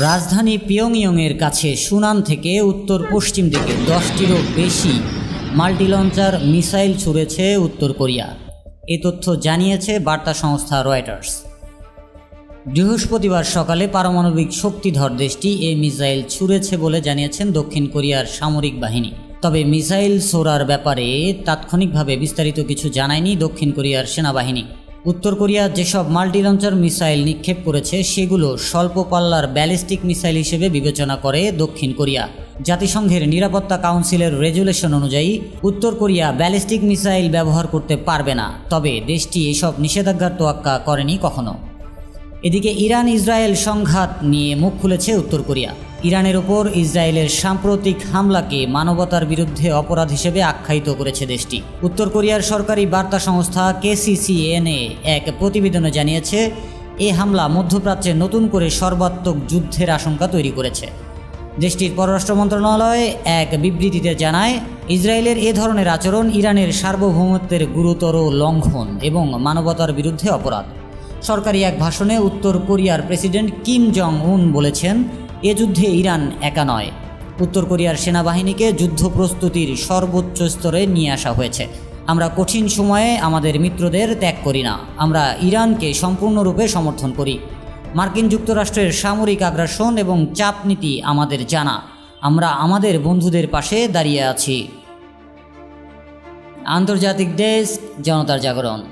রাজধানী পিয়ংইয়ংয়ের কাছে সুনাম থেকে উত্তর পশ্চিম দিকে দশটিরও বেশি মাল্টি লঞ্চার মিসাইল ছুড়েছে উত্তর কোরিয়া। এ তথ্য জানিয়েছে বার্তা সংস্থা রয়টার্স। বৃহস্পতিবার সকালে পারমাণবিক শক্তিধর দেশটি এই মিসাইল ছুড়েছে বলে জানিয়েছেন দক্ষিণ কোরিয়ার সামরিক বাহিনী। তবে মিসাইল ছোড়ার ব্যাপারে তাৎক্ষণিকভাবে বিস্তারিত কিছু জানায়নি দক্ষিণ কোরিয়ার সেনাবাহিনী। উত্তর কোরিয়া যেসব মাল্টি লঞ্চার মিসাইল নিক্ষেপ করেছে, সেগুলো স্বল্প পাল্লার ব্যালিস্টিক মিসাইল হিসেবে বিবেচনা করে দক্ষিণ কোরিয়া। জাতিসংঘের নিরাপত্তা কাউন্সিলের রেজুলেশন অনুযায়ী, উত্তর কোরিয়া ব্যালিস্টিক মিসাইল ব্যবহার করতে পারবে না। তবে দেশটি এসব নিষেধাজ্ঞার তোয়াক্কা করেনি কখনো। এদিকে ইরান ইসরায়েল সংঘাত নিয়ে মুখ খুলেছে উত্তর কোরিয়া। ইরানের ওপর ইসরায়েলের সাম্প্রতিক হামলাকে মানবতার বিরুদ্ধে অপরাধ হিসেবে আখ্যায়িত করেছে দেশটি। উত্তর কোরিয়ার সরকারি বার্তা সংস্থা কেসিসিএনএ এক প্রতিবেদনে জানিয়েছে, এ হামলা মধ্যপ্রাচ্যে নতুন করে সর্বাত্মক যুদ্ধের আশঙ্কা তৈরি করেছে। দেশটির পররাষ্ট্র মন্ত্রণালয় এক বিবৃতিতে জানায়, ইসরায়েলের এ ধরনের আচরণ ইরানের সার্বভৌমত্বের গুরুতর লঙ্ঘন এবং মানবতার বিরুদ্ধে অপরাধ। সরকারি এক ভাষণে উত্তর কোরিয়ার প্রেসিডেন্ট কিম জং উন বলেছেন, এ যুদ্ধে ইরান একা নয়। উত্তর কোরিয়ার সেনাবাহিনীকে যুদ্ধ প্রস্তুতির সর্বোচ্চ স্তরে নিয়ে আসা হয়েছে। আমরা কঠিন সময়ে আমাদের মিত্রদের ত্যাগ করি না। আমরা ইরানকে সম্পূর্ণরূপে সমর্থন করি। মার্কিন যুক্তরাষ্ট্রের সামরিক আগ্রাসন এবং চাপ নীতি আমাদের জানা। আমরা আমাদের বন্ধুদের পাশে দাঁড়িয়ে আছি। আন্তর্জাতিক ডেস্ক, জনতার জাগরণ।